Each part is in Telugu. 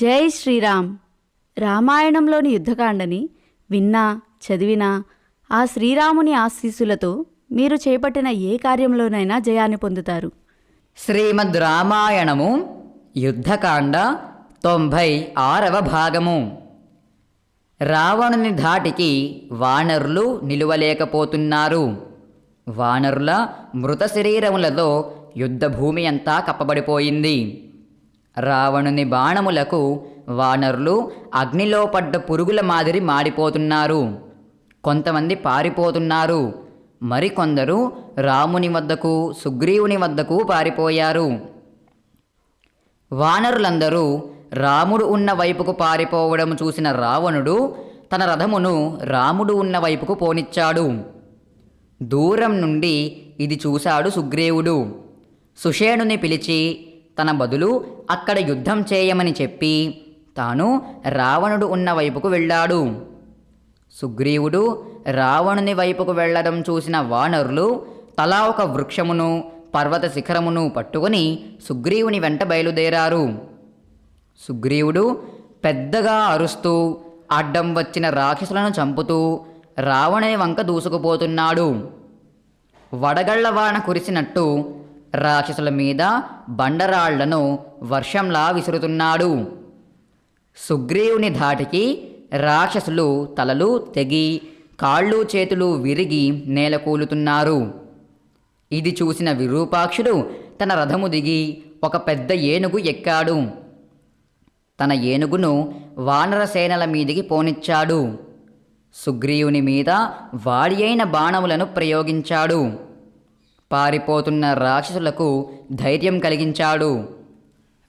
జై శ్రీరామ్. రామాయణంలోని యుద్ధకాండని విన్నా చదివినా ఆ శ్రీరాముని ఆశీస్సులతో మీరు చేపట్టిన ఏ కార్యంలోనైనా జయాన్ని పొందుతారు. శ్రీమద్ రామాయణము యుద్ధకాండ తొంభై ఆరవ భాగము. రావణుని ధాటికి వానరులు నిలువలేకపోతున్నారు. వానరుల మృత శరీరములతో యుద్ధభూమి అంతా కప్పబడిపోయింది. రావణుని బాణములకు వానరులు అగ్నిలో పడ్డ పురుగుల మాదిరి మాడిపోతున్నారు. కొంతమంది పారిపోతున్నారు. మరికొందరు రాముని వద్దకు సుగ్రీవుని వద్దకు పారిపోయారు. వానరులందరూ రాముడు ఉన్న వైపుకు పారిపోవడం చూసిన రావణుడు తన రథమును రాముడు ఉన్న వైపుకు పోనిచ్చాడు. దూరం నుండి ఇది చూశాడు సుగ్రీవుడు. సుషేణుని పిలిచి తన బదులు అక్కడ యుద్ధం చేయమని చెప్పి తాను రావణుడు ఉన్న వైపుకు వెళ్ళాడు. సుగ్రీవుడు రావణుని వైపుకు వెళ్ళడం చూసిన వానరులు తలా ఒక వృక్షమును పర్వత శిఖరమును పట్టుకొని సుగ్రీవుని వెంట బయలుదేరారు. సుగ్రీవుడు పెద్దగా అరుస్తూ అడ్డం వచ్చిన రాక్షసులను చంపుతూ రావణుని వంక దూసుకుపోతున్నాడు. వడగళ్ళ వాన కురిసినట్టు రాక్షసుల మీద బండరాళ్ళను వర్షంలా విసురుతున్నాడు. సుగ్రీవుని ధాటికి రాక్షసులు తలలు తెగి కాళ్ళు చేతులు విరిగి నేలకూలుతున్నారు. ఇది చూసిన విరూపాక్షుడు తన రథము దిగి ఒక పెద్ద ఏనుగు ఎక్కాడు. తన ఏనుగును వానరసేనల మీదికి పోనిచ్చాడు. సుగ్రీవుని మీద వాడి అయిన బాణములను ప్రయోగించాడు. పారిపోతున్న రాక్షసులకు ధైర్యం కలిగించాడు.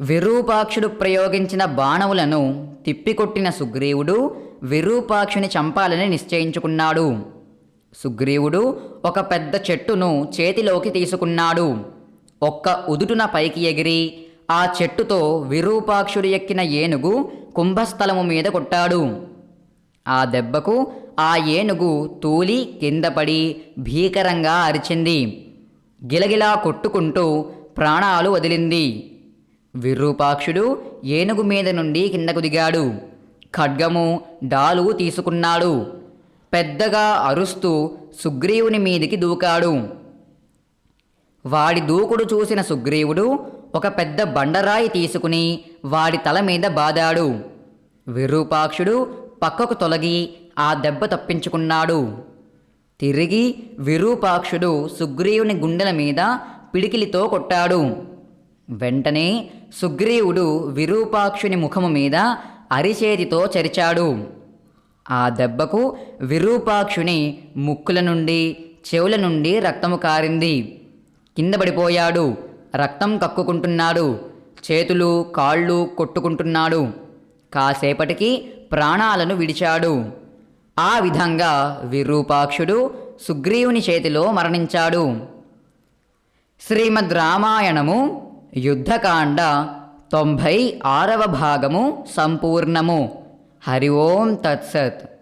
విరూపాక్షుడు ప్రయోగించిన బాణవులను తిప్పికొట్టిన సుగ్రీవుడు విరూపాక్షుని చంపాలని నిశ్చయించుకున్నాడు. సుగ్రీవుడు ఒక పెద్ద చెట్టును చేతిలోకి తీసుకున్నాడు. ఒక్క ఉదుటున పైకి ఎగిరి ఆ చెట్టుతో విరూపాక్షుడు ఎక్కిన ఏనుగు కుంభస్థలము మీద కొట్టాడు. ఆ దెబ్బకు ఆ ఏనుగు తూలి కిందపడి భీకరంగా అరిచింది. గిలగిలా కొట్టుకుంటూ ప్రాణాలు వదిలింది. విరూపాక్షుడు ఏనుగు మీద నుండి కిందకు దిగాడు. ఖడ్గము డాలు తీసుకున్నాడు. పెద్దగా అరుస్తూ సుగ్రీవుని మీదికి దూకాడు. వాడి దూకుడు చూసిన సుగ్రీవుడు ఒక పెద్ద బండరాయి తీసుకుని వాడి తల మీద బాదాడు. విరూపాక్షుడు పక్కకు తొలగి ఆ దెబ్బ తప్పించుకున్నాడు. తిరిగి విరూపాక్షుడు సుగ్రీవుని గుండెల మీద పిడికిలితో కొట్టాడు. వెంటనే సుగ్రీవుడు విరూపాక్షుని ముఖము మీద అరిచేతితో చరిచాడు. ఆ దెబ్బకు విరూపాక్షుని ముక్కుల నుండి చెవుల నుండి రక్తము కారింది. కింద పడిపోయాడు. రక్తం కక్కుకుంటున్నాడు. చేతులు కాళ్ళు కొట్టుకుంటున్నాడు. కాసేపటికి ప్రాణాలను విడిచాడు. ఆ విధంగా విరూపాక్షుడు సుగ్రీవుని చేతిలో మరణించాడు. శ్రీమద్ రామాయణము యుద్ధకాండ తొంభై ఆరవ భాగము సంపూర్ణము. హరి ఓం తత్సత్.